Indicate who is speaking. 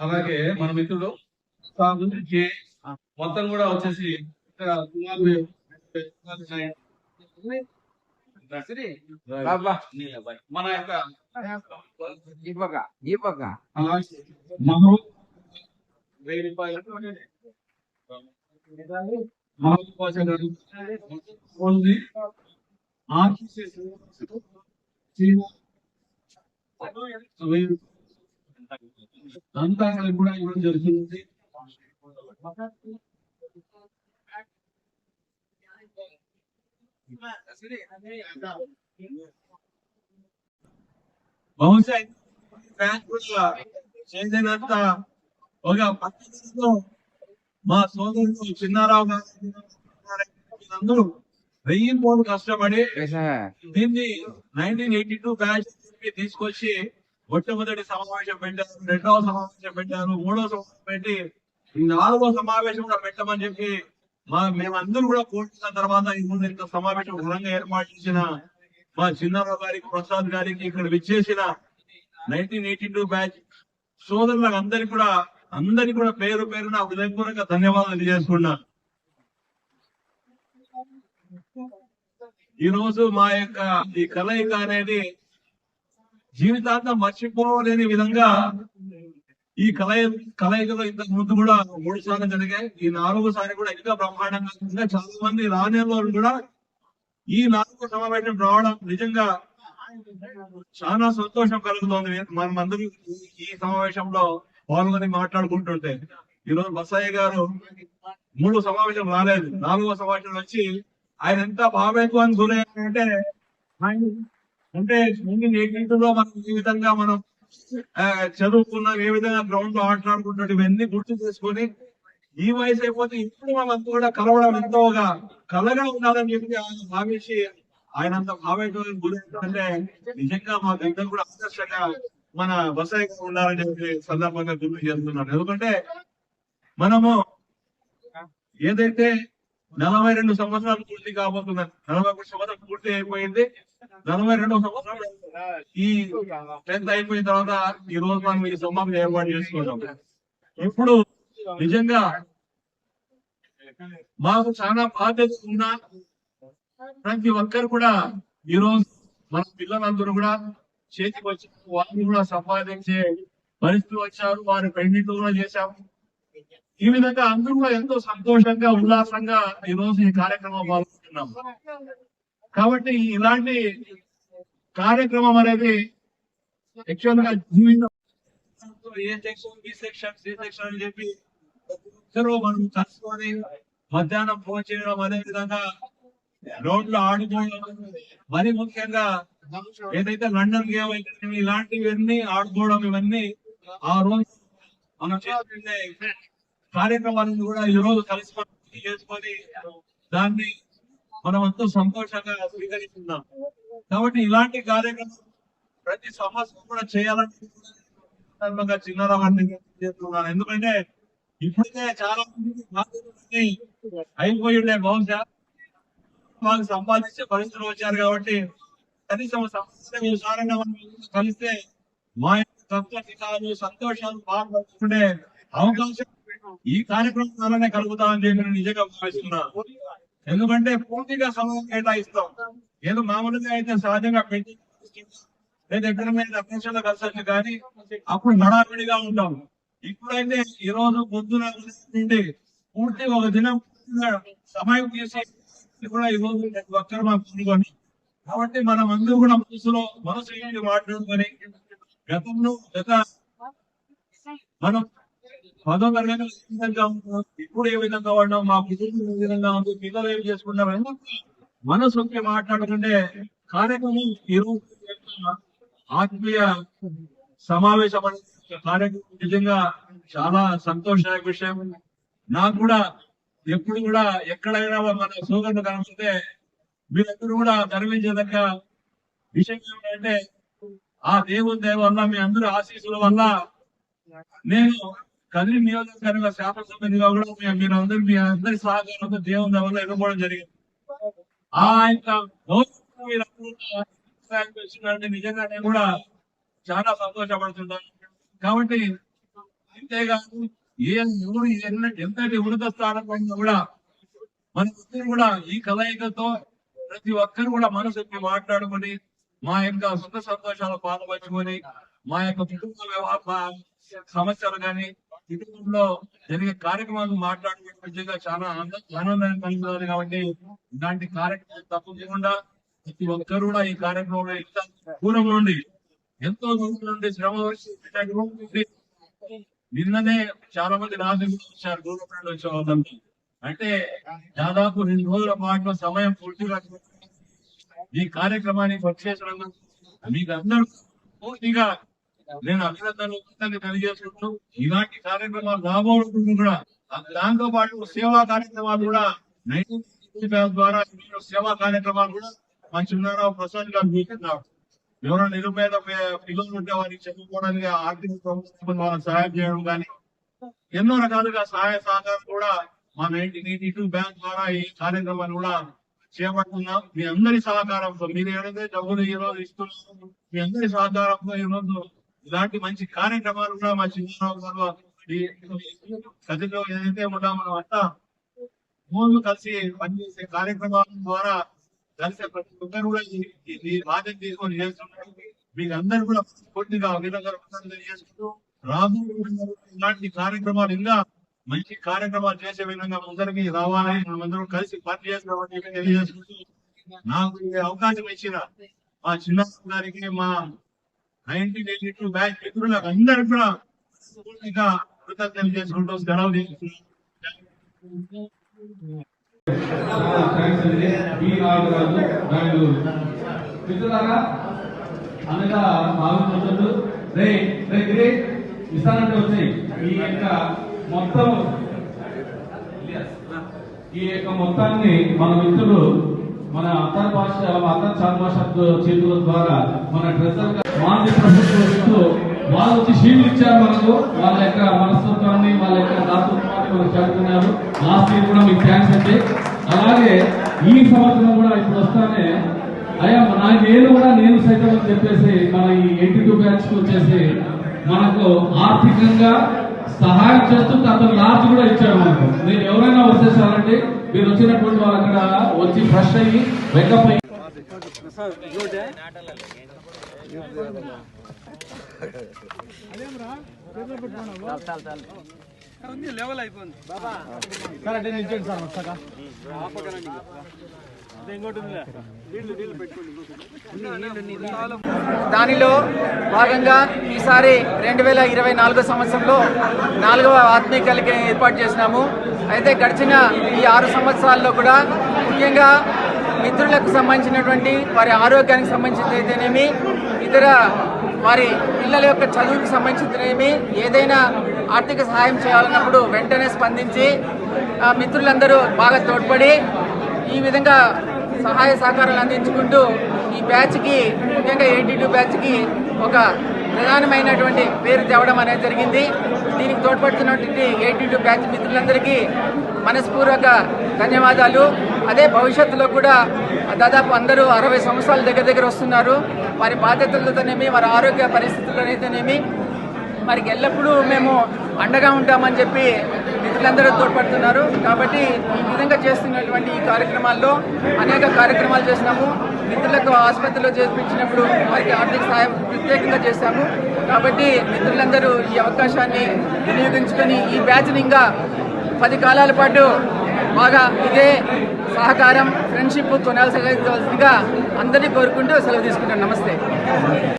Speaker 1: అలాగే మన మిత్రుడు మొత్తం కూడా వచ్చేసి మన యొక్క వెయ్యి రూపాయలు. ఆర్టీసీ. చీనా వెయ్యి అంతా కూడా ఇవ్వడం జరుగుతుంది బహుశా చేసినంత ఒక పద్ధతిలో మా సోదరుడు చిన్నారావు గారు వెయ్యి కోట్లు కష్టపడి దీన్ని నైన్టీన్ ఎయిటీ టూ బ్యాచ్ తీసుకొచ్చి మొట్టమొదటి సమావేశం పెట్టారు రెండవ సమావేశం పెట్టారు మూడవ సమావేశం పెట్టి ఈ నాలుగో సమావేశం కూడా పెట్టమని చెప్పి మా మేమందరూ కూడా కోరుకున్న తర్వాత ఈ ముందు ఇంత సమావేశం ఘనంగా ఏర్పాటు చేసిన మా చిన్నారావు గారికి ప్రసాద్ గారికి ఇక్కడ విచ్చేసిన నైన్టీన్ ఎయిటీ టూ బ్యాచ్ సోదరులకు అందరికి కూడా అందరికి కూడా పేరు పేరున హృదయపూర్వక ధన్యవాదాలు తెలియజేసుకున్నా. ఈ రోజు మా యొక్క ఈ కలయిక అనేది జీవితాంతం మర్చిపోలేని విధంగా ఈ కలయి కలయికలో ఇంతకు ముందు కూడా మూడు సార్లు జరిగాయి. ఈ నాలుగో సారి కూడా ఇంకా బ్రహ్మాండంగా చాలా మంది రానేలో కూడా ఈ నాలుగో సమావేశం రావడం నిజంగా చాలా సంతోషం కలుగుతోంది. మనం ఈ సమావేశంలో పాల్గొని మాట్లాడుకుంటుంటే. ఈ రోజు బసయ్య గారు మూడు సమావేశం రాలేదు. నాలుగో సమావేశం వచ్చి ఆయన ఎంత భావేత్వానికి గురయ్యారంటే ఆయన- అంటే లో మనం ఈ విధంగా మనం చదువుకున్నాం ఏ విధంగా గ్రౌండ్లో ఆటలాడుకుంటున్నాం ఇవన్నీ గుర్తు చేసుకొని ఈ వయసు అయిపోతే ఇప్పుడు మనం కూడా కలవడం ఎంతో ఒక కలగా ఉండాలని చెప్పి ఆయన భావించి ఆయన అంత భావేత్వానికి గురైందంటే నిజంగా మా దగ్గర కూడా ఆదర్శంగా మన బసాయిగా ఉండాలని చెప్పి సందర్భంగా గుర్తు చేస్తున్నాను ఎందుకంటే మనము ఏదైతే నలభై రెండు సంవత్సరాలు పూర్తి కాబోతున్నారు నలభై ఒకటి సంవత్సరాలు పూర్తి అయిపోయింది నలభై రెండు సంవత్సరాలు. ఈ టెన్త్ అయిపోయిన తర్వాత ఈ రోజు మనం ఈ సమావేశం ఏర్పాటు చేసుకుంటాం ఇప్పుడు నిజంగా మాకు చాలా బాధ్యత ఉన్న ప్రతి ఒక్కరు కూడా ఈ రోజు మన పిల్లలందరూ కూడా చేతికి వచ్చి వాళ్ళు కూడా సంపాదించే పరిస్థితి వచ్చారు. వారి పెళ్ళిళ్ళు కూడా చేశాము. ఈ విధంగా అందరూ కూడా ఎంతో సంతోషంగా ఉల్లాసంగా ఈ రోజు ఈ కార్యక్రమం పాల్గొంటున్నాం కాబట్టి ఇలాంటి కార్యక్రమం అనేది యాక్చువల్గా జీవితం A section B section C section అని చెప్పి ఇద్దరు మనం కలుసుకొని మధ్యాహ్నం ఫోన్ చేయడం అదే విధంగా రోడ్లు ఆడుకోవడం మరి ముఖ్యంగా ఏదైతే లండన్ గేమ్ అయితే ఇలాంటివన్నీ ఆడుకోవడం ఇవన్నీ ఆ రోజు మనం చేస్తుండే కార్యక్రమాలను కూడా ఈ రోజు కలిసి చేసుకొని దాన్ని మనమంతా సంతోషంగా స్వీకరిస్తున్నాం. కాబట్టి ఇలాంటి కార్యక్రమం ప్రతి సంవత్సరం కూడా చేయాలని సందర్భంగా చేస్తున్నాను ఎందుకంటే ఇప్పటికే చాలా మంది అయిపోయి ఉండే బహుశా మాకు సంపాదించే పరిస్థితులు వచ్చారు కాబట్టి కనీసం కలిస్తే మా యొక్క సంతోషాలు సంతోషాలు పాల్గొంటుండే అవకాశం ఈ కార్యక్రమం ద్వారానే కలుగుతామని చెప్పి నిజంగా భావిస్తున్నాను. ఎందుకంటే పూర్తిగా సమయం కేటాయిస్తాం. ఏదో మామూలుగా అయితే సహజంగా పెట్టి లేదా ఎక్కడ మీద అధ్యక్షులు కలిసొచ్చు కానీ అప్పుడు హడావిడిగా ఉంటాం. ఇప్పుడైతే ఈ రోజు పొద్దున నుండి పూర్తి ఒక దినం సమయం తీసి కూడా ఈ రోజు ఒక్కరు మాకు పాల్గొని కాబట్టి మనం అందరూ కూడా మనసులో మనసు మాట్లాడుకొని గతంలో గత మనం పదో ఏ విధంగా ఉన్నాం ఇప్పుడు ఏ విధంగా ఉన్నాం మా కుటుంబం ఏ విధంగా ఉంది పిల్లలు ఏం చేసుకున్నారు ఎందుకు మనసుకి మాట్లాడుకుంటే కార్యక్రమం ఈరోజు ఆత్మీయ సమావేశం కార్యక్రమం నిజంగా చాలా సంతోషదాయక విషయం నాకు కూడా ఎప్పుడు కూడా ఎక్కడైనా మన సోదరుడు కనిపిస్తే మీరందరూ కూడా గర్వించదగ్గ విషయం ఏమిటంటే ఆ దేవుని దేవ వల్ల మీ అందరి ఆశీస్సుల వల్ల నేను కదిరి నియోజకవర్గ శాసనసభ్యునిగా కూడా మీరు అందరు మీ అందరి సహకారంతో దేవుని దయ వల్ల ఎన్నుకోవడం జరిగింది. ఆ యొక్క కూడా నిజంగా నేను కూడా చాలా సంతోషపడుతున్నాను కాబట్టి అంతేకాదు ఏ ఎవరు ఎంతటి ఉన్నత స్థానంలో కూడా మన ఇద్దరు కూడా ఈ కలయికతో ప్రతి ఒక్కరు కూడా మనసుకి మాట్లాడుకొని మా యొక్క సుఖ సంతోషాలు పాల్పంచుకొని మా యొక్క కుటుంబ సమస్యలు కానీ కుటుంబంలో జరిగే కార్యక్రమాలు మాట్లాడుకునే నిజంగా చాలా ఆనంద- ఆనందాన్ని కలుగుతుంది కాబట్టి ఇలాంటి కార్యక్రమాలు తప్పకుండా ప్రతి ఒక్కరు కూడా ఈ కార్యక్రమంలో దూరం నుండి ఎంతో దూరం నుండి శ్రమ వచ్చి నిన్ననే చాలా మంది నా వచ్చారు దూరం నుండి వచ్చే వాళ్ళంతా అంటే దాదాపు రెండు రోజుల పాటు సమయం పూర్తిగా ఈ కార్యక్రమానికి వచ్చేసిన మీకు అందరూ పూర్తిగా నేను అభినందనలు తెలియజేసుకుంటూ ఇలాంటి కార్యక్రమాలు రాబోతుంది కూడా. దాంతో పాటు సేవా కార్యక్రమాలు కూడా నైన్టీన్ ద్వారా సేవా కార్యక్రమాలు కూడా మా చిన్నారావు ప్రసాద్ గారు మీకున్నారు ఎవరైనా నిరుపేద పిల్లలు ఉంటే వారికి చదువుకోవడానికి ఆర్థిక ప్రభుత్వం వాళ్ళకి సహాయం చేయడం కానీ ఎన్నో రకాలుగా సహాయ సహకారం కూడా మా నైన్టీన్ ఎయిటీ టూ బ్యాంక్ ద్వారా ఈ కార్యక్రమాన్ని కూడా చేపడుతున్నాం. మీ అందరి సహకారంతో మీరు ఏదైతే డబ్బులు ఈ రోజు ఇస్తున్నారు మీ అందరి సహకారంతో ఈ రోజు ఇలాంటి మంచి కార్యక్రమాలు కూడా మా చిన్నారావు గారు గదిలో ఏదైతే ఉన్నామో అంతా మూడు కలిసి పనిచేసే కార్యక్రమాల ద్వారా కలిసి ప్రతి ఒక్కరు కూడా ఈ- బాధ్యత తీసుకొని చేస్తున్నారు. మీకు అందరు కూడా పూర్తిగా అభినందనలు తెలియజేస్తూ రాబోయే ఇలాంటి కార్యక్రమాలు ఇంకా మంచి కార్యక్రమాలు చేసే విధంగా ముందరికి రావాలని మనమందరం కలిసి పని చేస్తామని తెలియజేసుకుంటూ నాకు ఈ అవకాశం ఇచ్చిన మా చిన్న గారికి మా నైన్టీన్ ఎయిటీ టూ బ్యాచ్ మిత్రులకు అందరికి కూడా పూర్తిగా కృతజ్ఞతలు చేసుకుంటూ సెలవు తీసుకుంటున్నాను.
Speaker 2: మిత్రులారా అనగా భావించవద్దు రే రే గిరి ఇస్తానంటే వచ్చాయి ఈ యొక్క మొత్తం ఈ యొక్క మొత్తాన్ని మన మిత్రులు మన అంతర్ భాష అంతర్ చార్ భాష చేతుల ద్వారా మన ట్రెజర్ మాజీ ప్రభుత్వం వాళ్ళు వచ్చి షీల్డ్ ఇచ్చారు మనకు. వాళ్ళ యొక్క మనస్తత్వాన్ని వాళ్ళ యొక్క దాతృత్వాన్ని మనకు చెప్తున్నారు లాస్ట్ ఇయర్ కూడా మీకు థ్యాంక్స్ అండి. అలాగే ఈ సంవత్సరం కూడా ఇప్పుడు వస్తానే అయ్యా నా నేను కూడా నేను సైతం అని చెప్పేసి మన ఈ ఎయిటీ టూ బ్యాచ్ వచ్చేసి మనకు ఆర్థికంగా సహాయం చేస్తూ అతను లార్జ్ కూడా ఇచ్చాడు మనకు. మీరు ఎవరైనా వస్తే చాలండి మీరు వచ్చినటువంటి వాళ్ళు అక్కడ వచ్చి ఫ్రెష్ అయ్యి వెకప్ అయ్యి
Speaker 3: దానిలో భాగంగా ఈసారి రెండు వేల ఇరవై నాలుగో సంవత్సరంలో నాలుగవ ఆత్మీయ కలిగి ఏర్పాటు చేసినాము. అయితే గడిచిన ఈ ఆరు సంవత్సరాల్లో కూడా ముఖ్యంగా మిత్రులకు సంబంధించినటువంటి వారి ఆరోగ్యానికి సంబంధించింది అయితేనేమి ఇతర వారి పిల్లల యొక్క చదువుకి సంబంధించినవి ఏదైనా ఆర్థిక సహాయం చేయాలన్నప్పుడు వెంటనే స్పందించి మిత్రులందరూ బాగా తోడ్పడి ఈ విధంగా సహాయ సహకారాలు అందించుకుంటూ ఈ బ్యాచ్కి ముఖ్యంగా ఎయిటీ టూ బ్యాచ్కి ఒక ప్రధానమైనటువంటి పేరు తేవడం అనేది జరిగింది. దీనికి తోడ్పడుతున్నటువంటి ఎయిటీ టూ బ్యాచ్ మిత్రులందరికీ మనస్పూర్వక ధన్యవాదాలు. అదే భవిష్యత్తులో కూడా దాదాపు అందరూ అరవై సంవత్సరాల దగ్గర దగ్గర వస్తున్నారు. వారి బాధ్యతలతోనేమి వారి ఆరోగ్య పరిస్థితులనైతేనేమి వారికి ఎల్లప్పుడూ మేము అండగా ఉంటామని చెప్పి మిత్రులందరూ తోడ్పడుతున్నారు. కాబట్టి ఈ విధంగా చేస్తున్నటువంటి ఈ కార్యక్రమాల్లో అనేక కార్యక్రమాలు చేసినాము. మిత్రులకు ఆసుపత్రిలో చేర్పించినప్పుడు వారికి ఆర్థిక సహాయం ప్రత్యేకంగా చేశాము. కాబట్టి మిత్రులందరూ ఈ అవకాశాన్ని వినియోగించుకొని ఈ బ్యాచ్ని ఇంకా పది కాలాల పాటు బాగా ఇదే సహకారం ఫ్రెండ్షిప్ కొనాల్సిందిగా అందరినీ కోరుకుంటూ సెలవు తీసుకుంటాను. నమస్తే.